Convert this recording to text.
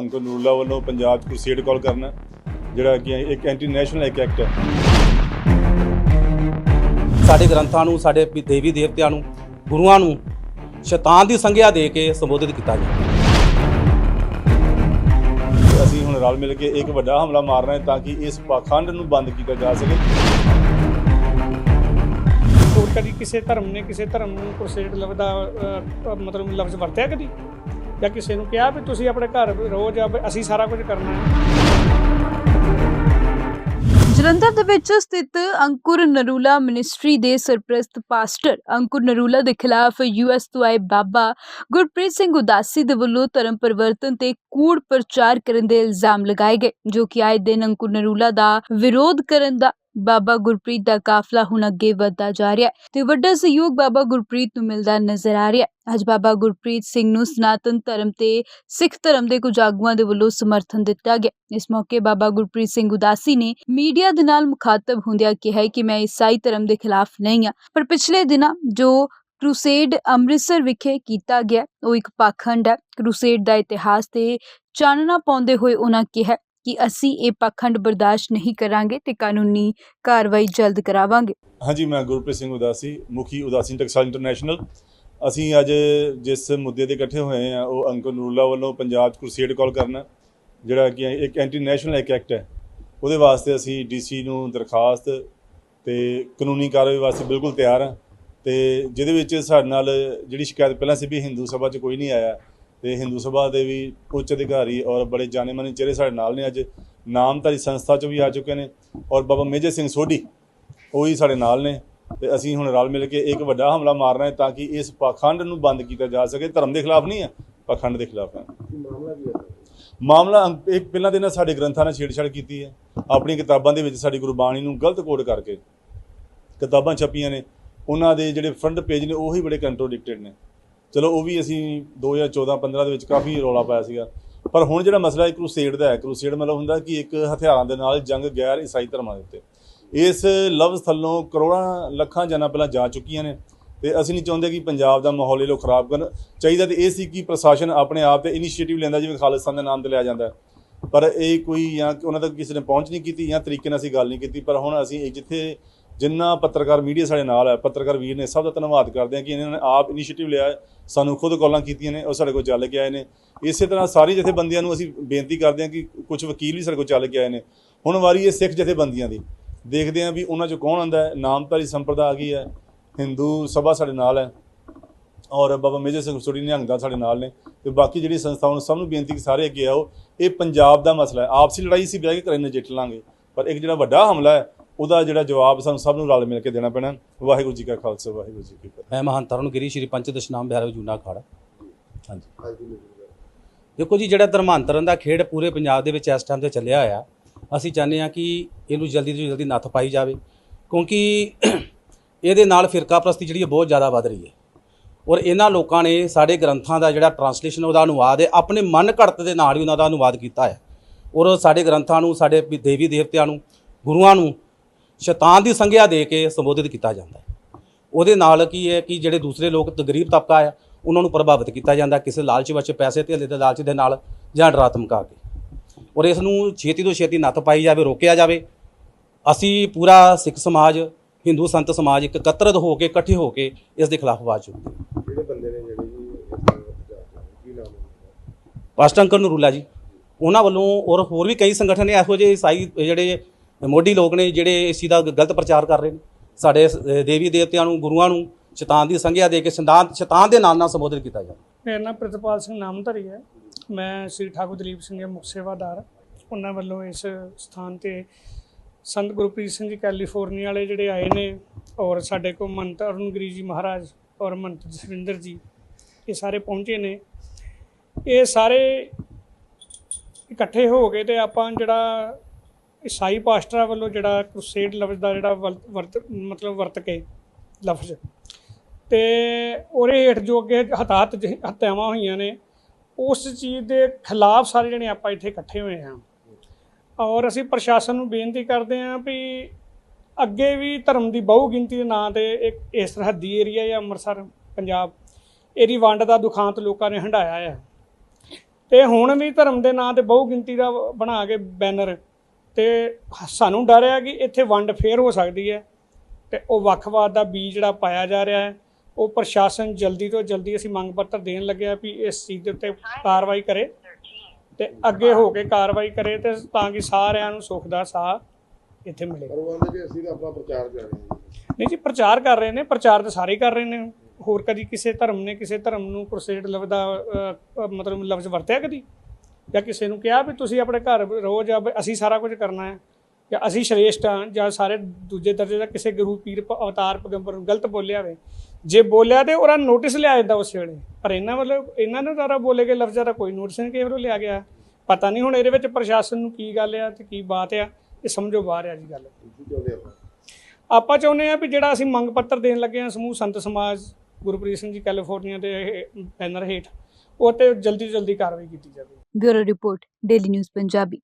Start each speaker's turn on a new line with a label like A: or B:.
A: Uncle ਨੂਰਲਾ ਵੱਲੋਂ ਪੰਜਾਬ 'ਚ ਕ੍ਰੂਸੇਡ ਕਾਲ ਕਰਨਾ ਜਿਹੜਾ ਕਿ ਇੱਕ ਐਂਟੀ ਨੈਸ਼ਨਲ ਇੱਕ ਐਕਟ ਹੈ।
B: ਸਾਡੇ ਗ੍ਰੰਥਾਂ ਨੂੰ ਸਾਡੇ ਦੇਵੀ ਦੇਵਤਿਆਂ ਨੂੰ ਗੁਰੂਆਂ ਨੂੰ ਸ਼ੈਤਾਨ ਦੀ ਸੰਗਿਆ ਦੇ ਕੇ ਸੰਬੋਧਿਤ ਕੀਤਾ ਜਾਂਦਾ
A: ਤੇ ਅਸੀਂ ਹੁਣ ਰਲ ਮਿਲ ਕੇ ਇੱਕ ਵੱਡਾ ਹਮਲਾ ਮਾਰ ਰਹੇ ਹਾਂ ਤਾਂ ਕਿ ਇਸ ਪਾਖੰਡ ਨੂੰ ਬੰਦ ਕੀਤਾ ਜਾ ਸਕੇ।
C: ਹੋਰ ਕਦੀ ਕਿਸੇ ਧਰਮ ਨੇ ਕਿਸੇ ਧਰਮ ਨੂੰ ਕ੍ਰੂਸੇਡ ਲਫ਼ਜ਼ ਦਾ ਅਹ, ਅਹ, ਮਤਲਬ ਲਫ਼ਜ਼ ਵਰਤਿਆ ਕਦੀ? ਜਾਂ ਕਿਸੇ ਨੂੰ ਕਿਹਾ ਵੀ ਤੁਸੀਂ ਆਪਣੇ ਘਰ ਰਹੋ ਅਸੀਂ ਸਾਰਾ ਕੁਝ ਕਰਨਾ ਹੈ।
D: ਜਲੰਧਰ ਦੇ ਵਿੱਚ ਸਥਿਤ ਅੰਕੁਰ ਨਰੂਲਾ ਮਿਨਿਸਟਰੀ ਦੇ ਸਰਪ੍ਰਸਤ ਪਾਸਟਰ ਅੰਕੁਰ ਨਰੂਲਾ ਦੇ ਖਿਲਾਫ ਯੂਐਸ ਤੋਂ ਆਏ ਬਾਬਾ ਗੁਰਪ੍ਰੀਤ ਸਿੰਘ ਉਦਾਸੀ ਦੇ ਵੱਲੋਂ ਧਰਮ ਪਰਿਵਰਤਨ ਤੇ ਕੂੜ ਪ੍ਰਚਾਰ ਕਰਨ ਦੇ ਇਲਜ਼ਾਮ ਲਗਾਏ ਗਏ, ਜੋ ਕਿ ਆਏ ਦਿਨ ਅੰਕੁਰ ਨਰੂਲਾ ਦਾ ਵਿਰੋਧ ਕਰਨ ਦਾ ਬਾਬਾ ਗੁਰਪ੍ਰੀਤ ਦਾ ਕਾਫਲਾ ਹੁਣ ਅੱਗੇ ਵਧਦਾ ਜਾ ਰਿਹਾ ਹੈ ਤੇ ਵੱਡਾ ਸਹਿਯੋਗ ਬਾਬਾ ਗੁਰਪ੍ਰੀਤ ਨੂੰ ਮਿਲਦਾ ਨਜ਼ਰ ਆ ਰਿਹਾ ਹੈ। ਅੱਜ ਬਾਬਾ ਗੁਰਪ੍ਰੀਤ ਸਿੰਘ ਨੂੰ ਸਨਾਤਨ ਧਰਮ ਤੇ ਸਿੱਖ ਧਰਮ ਦੇ ਕੁਝ ਆਗੂਆਂ ਦੇ ਵੱਲੋਂ ਸਮਰਥਨ ਦਿੱਤਾ ਗਿਆ। ਇਸ ਮੌਕੇ ਬਾਬਾ ਗੁਰਪ੍ਰੀਤ ਸਿੰਘ ਉਦਾਸੀ ਨੇ ਮੀਡੀਆ ਦੇ ਨਾਲ ਮੁਖਾਤਬ ਹੁੰਦਿਆਂ ਕਿਹਾ ਕਿ ਮੈਂ ਈਸਾਈ ਧਰਮ ਦੇ ਖਿਲਾਫ ਨਹੀਂ ਹਾਂ, ਪਰ ਪਿਛਲੇ ਦਿਨਾਂ ਜੋ ਕ੍ਰੂਸੇਡ ਅੰਮ੍ਰਿਤਸਰ ਵਿਖੇ ਕੀਤਾ ਗਿਆ, ਉਹ ਇੱਕ ਪਾਖੰਡ ਹੈ। ਕ੍ਰੂਸੇਡ ਦਾ ਇਤਿਹਾਸ ਤੇ ਚਾਨਣਾ ਪਾਉਂਦੇ ਹੋਏ ਉਹਨਾਂ ਕਿਹਾ ਕਿ ਅਸੀਂ ਇਹ ਪਾਖੰਡ ਬਰਦਾਸ਼ਤ ਨਹੀਂ ਕਰਾਂਗੇ ਤੇ ਕਾਨੂੰਨੀ ਕਾਰਵਾਈ ਜਲਦ ਕਰਾਵਾਂਗੇ।
A: ਹਾਂਜੀ, ਮੈਂ ਗੁਰਪ੍ਰੀਤ ਸਿੰਘ ਉਦਾਸੀ, ਮੁਖੀ ਉਦਾਸੀ ਟਕਸਾਲ ਇੰਟਰਨੈਸ਼ਨਲ। ਅਸੀਂ ਅੱਜ ਜਿਸ ਮੁੱਦੇ ਤੇ ਇਕੱਠੇ ਹੋਏ ਆ ਉਹ ਅੰਕਲ ਨੂਰਲਾ ਵੱਲੋਂ ਪੰਜਾਬ 'ਚ ਕ੍ਰੂਸੇਡ ਕਾਲ ਕਰਨਾ, ਜਿਹੜਾ ਕਿ ਇੱਕ ਐਂਟੀ ਨੈਸ਼ਨਲ ਐਕਟ ਹੈ। ਉਹਦੇ ਵਾਸਤੇ ਅਸੀਂ ਡੀਸੀ ਨੂੰ ਦਰਖਾਸਤ ਤੇ ਕਾਨੂੰਨੀ ਕਾਰਵਾਈ ਵਾਸਤੇ ਬਿਲਕੁਲ ਤਿਆਰ ਹਾਂ। ਤੇ ਜਿਹਦੇ ਵਿੱਚ ਸਾਡੇ ਨਾਲ ਜਿਹੜੀ ਸ਼ਿਕਾਇਤ ਪਹਿਲਾਂ ਸੀ ਵੀ ਹਿੰਦੂ ਸਭਾ 'ਚ ਕੋਈ ਨਹੀਂ ਆਇਆ ਤੇ ਹਿੰਦੂ ਸਭਾ ਦੇ ਵੀ ਉੱਚ ਅਧਿਕਾਰੀ ਔਰ ਬੜੇ ਜਾਣੇ ਮਾਨੇ ਚਿਹਰੇ ਸਾਡੇ ਨਾਲ ਨੇ ਅੱਜ ਨਾਮਧਾਰੀ ਸੰਸਥਾ 'ਚੋਂ ਵੀ ਆ ਚੁੱਕੇ ਨੇ ਔਰ ਬਾਬਾ ਮੇਜਰ ਸਿੰਘ ਸੋਢੀ ਉਹ ਹੀ ਸਾਡੇ ਨਾਲ ਨੇ ਤੇ ਅਸੀਂ ਹੁਣ ਰਲ ਮਿਲ ਕੇ ਇੱਕ ਵੱਡਾ ਹਮਲਾ ਮਾਰ ਰਹੇ ਹਾਂ ਤਾਂ ਕਿ ਇਸ ਪਾਖੰਡ ਨੂੰ ਬੰਦ ਕੀਤਾ ਜਾ ਸਕੇ। ਧਰਮ ਦੇ ਖਿਲਾਫ ਨਹੀਂ ਹੈ ਪਾਖੰਡ ਦੇ ਖਿਲਾਫ ਹੈ। ਮਾਮਲਾ ਇੱਕ ਪਹਿਲਾਂ ਤੇ ਇਹਨਾਂ ਸਾਡੇ ਗ੍ਰੰਥਾਂ ਨਾਲ ਛੇੜਛਾੜ ਕੀਤੀ ਹੈ। ਆਪਣੀ ਕਿਤਾਬਾਂ ਦੇ ਵਿੱਚ ਸਾਡੀ ਗੁਰਬਾਣੀ ਨੂੰ ਗਲਤ ਕੋਡ ਕਰਕੇ ਕਿਤਾਬਾਂ ਛਪੀਆਂ ਨੇ। ਉਹਨਾਂ ਦੇ ਜਿਹੜੇ ਫਰੰਟ ਪੇਜ ਨੇ ਉਹੀ ਬੜੇ ਕੰਟਰੋਡਿਕਟਡ ਨੇ। ਚਲੋ ਉਹ ਵੀ ਅਸੀਂ 2014 15 ਦੇ ਵਿੱਚ ਕਾਫੀ ਰੌਲਾ ਪਾਇਆ ਸੀਗਾ। ਪਰ ਹੁਣ ਜਿਹੜਾ ਮਸਲਾ ਹੈ ਕਰੂਸੇਡ ਦਾ ਹੈ ਕਰੂਸੇਡ ਮਤਲਬ ਹੁੰਦਾ ਕਿ ਇੱਕ ਹਥਿਆਰਾਂ ਦੇ ਨਾਲ ਜੰਗ ਗੈਰ ਈਸਾਈ ਧਰਮਾਂ ਦੇ ਉੱਤੇ। ਇਸ ਲਫ਼ਜ਼ ਥੱਲੋਂ ਕਰੋੜਾਂ, ਲੱਖਾਂ ਜਾਨਾਂ ਪਹਿਲਾਂ ਜਾ ਚੁੱਕੀਆਂ ਨੇ ਤੇ ਅਸੀਂ ਨਹੀਂ ਚਾਹੁੰਦੇ ਕਿ ਪੰਜਾਬ ਦਾ ਮਾਹੌਲ ਇਹ ਲੋਕ ਖਰਾਬ ਕਰਨ। ਚਾਹੀਦਾ ਤੇ ਇਹ ਸੀ ਕਿ ਪ੍ਰਸ਼ਾਸਨ ਆਪਣੇ ਆਪ ਤੇ ਇਨੀਸ਼ੀਏਟਿਵ ਲੈਂਦਾ, ਜਿਵੇਂ ਖਾਲਿਸਤਾਨ ਦੇ ਨਾਮ ਤੇ ਲਿਆ ਜਾਂਦਾ। ਪਰ ਇਹ ਕੋਈ ਜਾਂ ਉਹਨਾਂ ਤੱਕ ਕਿਸੇ ਨੇ ਪਹੁੰਚ ਨਹੀਂ ਕੀਤੀ ਜਾਂ ਤਰੀਕੇ ਨਾਲ ਅਸੀਂ ਗੱਲ ਨਹੀਂ ਕੀਤੀ। ਪਰ ਹੁਣ ਅਸੀਂ ਇਹ ਜਿੱਥੇ ਜਿੰਨਾ ਪੱਤਰਕਾਰ ਮੀਡੀਆ ਸਾਡੇ ਨਾਲ ਹੈ, ਪੱਤਰਕਾਰ ਵੀਰ ਨੇ ਸਭ ਦਾ ਧੰਨਵਾਦ ਕਰਦੇ ਹਾਂ ਕਿ ਇਹਨਾਂ ਨੇ ਆਪ ਇਨੀਸ਼ੀਏਟਿਵ ਲਿਆ ਸਾਨੂੰ ਖੁਦ ਕਾਲਾਂ ਕੀਤੀਆਂ ਨੇ ਉਹ ਸਾਡੇ ਕੋਲ ਚੱਲ ਕੇ ਆਏ ਨੇ। ਇਸੇ ਤਰ੍ਹਾਂ ਸਾਰੀ ਜਥੇਬੰਦੀਆਂ ਨੂੰ ਅਸੀਂ ਬੇਨਤੀ ਕਰਦੇ ਹਾਂ ਕਿ ਕੁਝ ਵਕੀਲ ਵੀ ਸਾਡੇ ਕੋਲ ਚੱਲ ਕੇ ਆਏ ਨੇ। ਹੁਣ ਵਾਰੀ ਇਹ ਸਿੱਖ ਜਥੇਬੰਦੀਆਂ ਦੀ। ਦੇਖਦੇ ਹਾਂ ਵੀ ਉਹਨਾਂ 'ਚ ਕੌਣ ਆਉਂਦਾ ਹੈ। ਨਾਮਧਾਰੀ ਸੰਪਰਦਾ ਆ ਗਈ ਹੈ। ਹਿੰਦੂ ਸਭਾ ਸਾਡੇ ਨਾਲ ਹੈ। ਔਰ ਬਾਬਾ ਮੇਜਰ ਸਿੰਘ ਸੋਢੀ ਨਿਹੰਗ ਦਾ ਸਾਡੇ ਨਾਲ ਨੇ। ਤੇ ਬਾਕੀ ਜਿਹੜੀ ਸੰਸਥਾਵਾਂ ਨੂੰ ਸਭ ਨੂੰ ਬੇਨਤੀ ਕਿ ਸਾਰੇ ਅੱਗੇ ਆਓ। ਇਹ ਪੰਜਾਬ ਦਾ ਮਸਲਾ ਹੈ। ਆਪਸੀ ਲੜਾਈ ਸੀ ਬਹਿ ਕੇ ਕਰੇ ਨਜਿੱਠ ਲਾਂਗੇ। ਪਰ ਇੱਕ ਜਿਹੜਾ ਵੱਡਾ ਹਮਲਾ ਹੈ ਉਹਦਾ ਜਿਹੜਾ ਜਵਾਬ ਸਾਨੂੰ ਸਭ ਨੂੰ ਰਲ ਮਿਲ ਕੇ ਦੇਣਾ ਪੈਣਾ। ਵਾਹਿਗੁਰੂ ਜੀ ਕਾ ਖਾਲਸਾ, ਵਾਹਿਗੁਰੂ ਜੀ ਕੀ ਫਤਿਹ।
B: ਮੈਂ ਮਹੰਤ ਅਰੁਣਗਿਰੀ ਸ਼੍ਰੀ ਪੰਚ ਦਸ਼ਨਾਮ ਬਿਹਾਰ ਜੂਨਾ ਅਖਾੜਾ। ਹਾਂਜੀ। ਦੇਖੋ ਜੀ, ਜਿਹੜਾ ਧਰਮਾਂਤਰਨ ਦਾ ਖੇਡ ਪੂਰੇ ਪੰਜਾਬ ਦੇ ਵਿੱਚ ਇਸ ਟਾਈਮ ਤੇ ਚੱਲਿਆ ਹੋਇਆ, ਅਸੀਂ ਚਾਹੁੰਦੇ ਹਾਂ ਕਿ ਇਹਨੂੰ ਜਲਦੀ ਤੋਂ ਜਲਦੀ ਨੱਥ ਪਾਈ ਜਾਵੇ। ਕਿਉਂਕਿ ਇਹਦੇ ਨਾਲ ਫਿਰਕਾ ਪ੍ਰਸਤੀ ਜਿਹੜੀ ਬਹੁਤ ਜ਼ਿਆਦਾ ਵੱਧ ਰਹੀ ਹੈ। ਔਰ ਇਹਨਾਂ ਲੋਕਾਂ ਨੇ ਸਾਡੇ ਗ੍ਰੰਥਾਂ ਦਾ ਜਿਹੜਾ ਟਰਾਂਸਲੇਸ਼ਨ ਉਹਦਾ ਅਨੁਵਾਦ ਹੈ। ਆਪਣੇ ਮਨ ਘੜਤ ਦੇ ਨਾਲ ਹੀ ਉਹਨਾਂ ਦਾ ਅਨੁਵਾਦ ਕੀਤਾ ਹੈ। ਔਰ ਸਾਡੇ ਗ੍ਰੰਥਾਂ ਨੂੰ, ਸਾਡੇ ਦੇਵੀ ਦੇਵਤਿਆਂ ਨੂੰ, ਗੁਰੂਆਂ ਨੂੰ ਸ਼ੈਤਾਨ ਦੀ ਸੰਗਿਆ ਦੇ ਕੇ ਸੰਬੋਧਿਤ ਕੀਤਾ ਜਾਂਦਾ ਹੈ। ਉਹਦੇ ਨਾਲ ਕੀ ਹੈ ਕਿ ਜਿਹੜੇ ਦੂਸਰੇ ਲੋਕ ਗਰੀਬ ਤਬਕਾ ਆ ਉਹਨਾਂ ਨੂੰ ਪ੍ਰਭਾਵਿਤ ਕੀਤਾ ਜਾਂਦਾ ਕਿਸੇ ਲਾਲਚ ਵਿੱਚ ਪੈਸੇ ਧੇਲੇ ਦੇ ਲਾਲਚ ਦੇ ਨਾਲ ਜਾਂ ਡਰਾ ਧਮਕਾ ਕੇ। ਔਰ ਇਸ ਨੂੰ ਛੇਤੀ ਤੋਂ ਛੇਤੀ ਨੱਥ ਪਾਈ ਜਾਵੇ ਰੋਕਿਆ ਜਾਵੇ। ਅਸੀਂ ਪੂਰਾ ਸਿੱਖ ਸਮਾਜ ਹਿੰਦੂ ਸੰਤ ਸਮਾਜ ਇੱਕ ਇਕੱਤਰਤ ਹੋ ਕੇ ਇਕੱਠੇ ਹੋ ਕੇ ਇਸ ਦੇ ਖਿਲਾਫ ਆਵਾਜ਼ ਚੁੱਕੀ
E: ਜਿਹੜੇ ਬੰਦੇ ਨੇ ਜਿਹੜੇ ਕੀ ਨਾਮ
B: ਅੰਕਲ ਨਰੂਲਾ ਜੀ ਉਹਨਾਂ ਵੱਲੋਂ ਔਰ ਹੋਰ ਵੀ ਕਈ ਸੰਗਠਨ ਨੇ ਇਹੋ ਜਿਹੇ ਈਸਾਈ ਜਿਹੜੇ ਮੋਢੀ ਲੋਕ ਨੇ ਜਿਹੜੇ ਇਸ ਚੀਜ਼ ਦਾ ਗਲਤ ਪ੍ਰਚਾਰ ਕਰ ਰਹੇ ਨੇ। ਸਾਡੇ ਦੇਵੀ ਦੇਵਤਿਆਂ ਨੂੰ, ਗੁਰੂਆਂ ਨੂੰ, ਸ਼ੈਤਾਨ ਦੀ ਸੰਗਿਆ ਦੇ ਕੇ ਸ਼ੈਤਾਨ ਸ਼ੈਤਾਨ ਦੇ ਨਾਲ ਨਾਲ ਸੰਬੋਧਿਤ ਕੀਤਾ ਜਾਂਦਾ
C: ਮੇਰਾ ਨਾਮ ਪ੍ਰਿਤਪਾਲ ਸਿੰਘ ਨਾਮਧਰੀ ਹੈ। ਮੈਂ ਸ੍ਰੀ ਠਾਕੁਰ ਦਲੀਪ ਸਿੰਘ ਦੇ ਮੁੱਖ ਸੇਵਾਦਾਰ ਉਹਨਾਂ ਵੱਲੋਂ ਇਸ ਸਥਾਨ ਤੇ ਸੰਤ ਗੁਰਪ੍ਰੀਤ ਸਿੰਘ ਜੀ ਕੈਲੀਫੋਰਨੀਆ ਵਾਲੇ ਜਿਹੜੇ ਆਏ ਨੇ ਔਰ ਸਾਡੇ ਕੋਲ ਮੰਤ ਅਰੁਣਗਿਰੀ ਜੀ ਮਹਾਰਾਜ ਔਰ ਮੰਤ ਜਸਵਿੰਦਰ ਜੀ, ਇਹ ਸਾਰੇ ਪਹੁੰਚੇ ਨੇ। ਇਹ ਸਾਰੇ ਇਕੱਠੇ ਹੋ ਕੇ ਤੇ ਆਪਾਂ ਜਿਹੜਾ ਈਸਾਈ ਪਾਸਟਰਾਂ ਵੱਲੋਂ ਜਿਹੜਾ ਕ੍ਰੂਸੇਡ ਲਫ਼ਜ਼ ਦਾ ਜਿਹੜਾ ਵਲ- ਵਰਤ, ਮਤਲਬ ਵਰਤ ਕੇ ਲਫ਼ਜ਼। ਤੇ ਉਹਦੇ ਹੇਠ ਜੋ ਅੱਗੇ ਹਤਾਹਤ ਜ- ਹੋਈਆਂ ਨੇ, ਉਸ ਚੀਜ਼ ਦੇ ਖਿਲਾਫ ਸਾਰੇ ਜਣੇ ਆਪਾਂ ਇੱਥੇ ਇਕੱਠੇ ਹੋਏ ਹਾਂ। ਔਰ ਅਸੀਂ ਪ੍ਰਸ਼ਾਸਨ ਨੂੰ ਬੇਨਤੀ ਕਰਦੇ ਹਾਂ ਵੀ ਅੱਗੇ ਵੀ ਧਰਮ ਦੀ ਬਹੁ ਗਿਣਤੀ ਦੇ ਨਾਂ ਤੇ ਇੱਕ ਇਸ ਸਰਹੱਦੀ ਏਰੀਆ ਜਾਂ ਅੰਮ੍ਰਿਤਸਰ, ਪੰਜਾਬ, ਇਹਦੀ ਵੰਡ ਦਾ ਦੁਖਾਂਤ ਲੋਕਾਂ ਨੇ ਹੰਢਾਇਆ ਹੈ ਤੇ ਹੁਣ ਵੀ ਧਰਮ ਦੇ ਨਾਂ ਤੇ ਬਹੁ ਗਿਣਤੀ ਦਾ ਬਣਾ ਕੇ ਬੈਨਰ ਤੇ ਸਾਨੂੰ ਡਰ ਹੈ ਕਿ ਇੱਥੇ ਵੰਡ ਫੇਰ ਹੋ ਸਕਦੀ ਹੈ ਤੇ ਉਹ ਵੱਖਵਾਦ ਦਾ ਬੀਜ ਜਿਹੜਾ ਪਾਇਆ ਜਾ ਰਿਹਾ ਹੈ ਉਹ ਪ੍ਰਸ਼ਾਸਨ ਜਲਦੀ ਤੋਂ ਜਲਦੀ ਅਸੀਂ ਮੰਗ ਪੱਤਰ ਦੇਣ ਲੱਗਿਆ ਵੀ ਇਸ ਚੀਜ਼ ਦੇ ਉੱਤੇ ਕਾਰਵਾਈ ਕਰੇ ਤੇ ਅੱਗੇ ਹੋ ਕੇ ਕਾਰਵਾਈ ਕਰੇ ਤੇ ਤਾਂ ਕਿ ਸਾਰਿਆਂ ਨੂੰ ਸੁੱਖ ਦਾ ਸਾਹ ਇੱਥੇ ਮਿਲੇ।
E: ਪਰ ਉਹ ਕਹਿੰਦੇ ਕਿ ਅਸੀਂ ਤਾਂ ਆਪਣਾ ਪ੍ਰਚਾਰ ਕਰ ਰਹੇ ਹਾਂ। ਜੀ।
C: ਨਹੀਂ ਜੀ ਪ੍ਰਚਾਰ ਕਰ ਰਹੇ ਨੇ ਪ੍ਰਚਾਰ ਤਾਂ ਸਾਰੇ ਕਰ ਰਹੇ ਨੇ। ਹੋਰ ਕਦੀ ਕਿਸੇ ਧਰਮ ਨੇ ਕਿਸੇ ਧਰਮ ਨੂੰ ਕ੍ਰੂਸੇਡ ਲਫ਼ਜ਼ ਦਾ ਅ, ਅ, ਮਤਲਬ ਲਫ਼ਜ਼ ਵਰਤਿਆ ਕਦੀ? ਜਾਂ ਕਿਸੇ ਨੂੰ ਕਿਹਾ ਵੀ ਤੁਸੀਂ ਆਪਣੇ ਘਰ ਰੋਜ਼ ਜਾਂ ਅਸੀਂ ਸਾਰਾ ਕੁਝ ਕਰਨਾ ਹੈ, ਜਾਂ ਅਸੀਂ ਸ਼੍ਰੇਸ਼ਟ ਹਾਂ, ਜਾਂ ਸਾਰੇ ਦੂਜੇ ਦਰਜੇ ਦਾ ਕਿਸੇ ਗੁਰੂ ਪੀਰ, ਅਵਤਾਰ, ਪੈਗੰਬਰ ਨੂੰ ਗਲਤ ਬੋਲਿਆ ਹੋਵੇ ਜੇ ਬੋਲਿਆ ਤੇ ਉਹਦਾ ਨੋਟਿਸ ਲਿਆ ਜਾਂਦਾ ਉਸ ਵੇਲੇ। ਪਰ ਇਹਨਾਂ ਵੱਲੋਂ ਇਹਨਾਂ ਨੇ ਤਾਰਾ ਬੋਲੇ ਗਏ ਲਫ਼ਜ਼ਾਂ ਦਾ ਕੋਈ ਨੋਟਿਸ ਨਹੀਂ ਕਿਸੇ ਵੱਲੋਂ ਲਿਆ ਗਿਆ। ਪਤਾ ਨਹੀਂ ਹੁਣ ਇਹਦੇ ਵਿੱਚ ਪ੍ਰਸ਼ਾਸਨ ਨੂੰ ਕੀ ਗੱਲ ਆ ਤੇ ਕੀ ਬਾਤ ਆ, ਇਹ ਸਮਝੋ ਬਾਹਰ ਆ ਜੀ ਗੱਲ।
E: ਆਪਾਂ
C: ਚਾਹੁੰਦੇ ਆ ਵੀ ਜਿਹੜਾ ਅਸੀਂ ਮੰਗ ਪੱਤਰ ਦੇਣ ਲੱਗੇ ਆ ਸਮੂਹ ਸੰਤ ਸਮਾਜ, ਗੁਰਪ੍ਰੀਤ ਸਿੰਘ ਜੀ ਕੈਲੀਫੋਰਨੀਆ ਦੇ ਬੈਨਰ ਹੇਠ, ਉਹ ਤੇ ਜਲਦੀ ਤੋਂ ਜਲਦੀ ਕਾਰਵਾਈ ਕੀਤੀ ਜਾਵੇ।
D: bureau report daily news Punjabi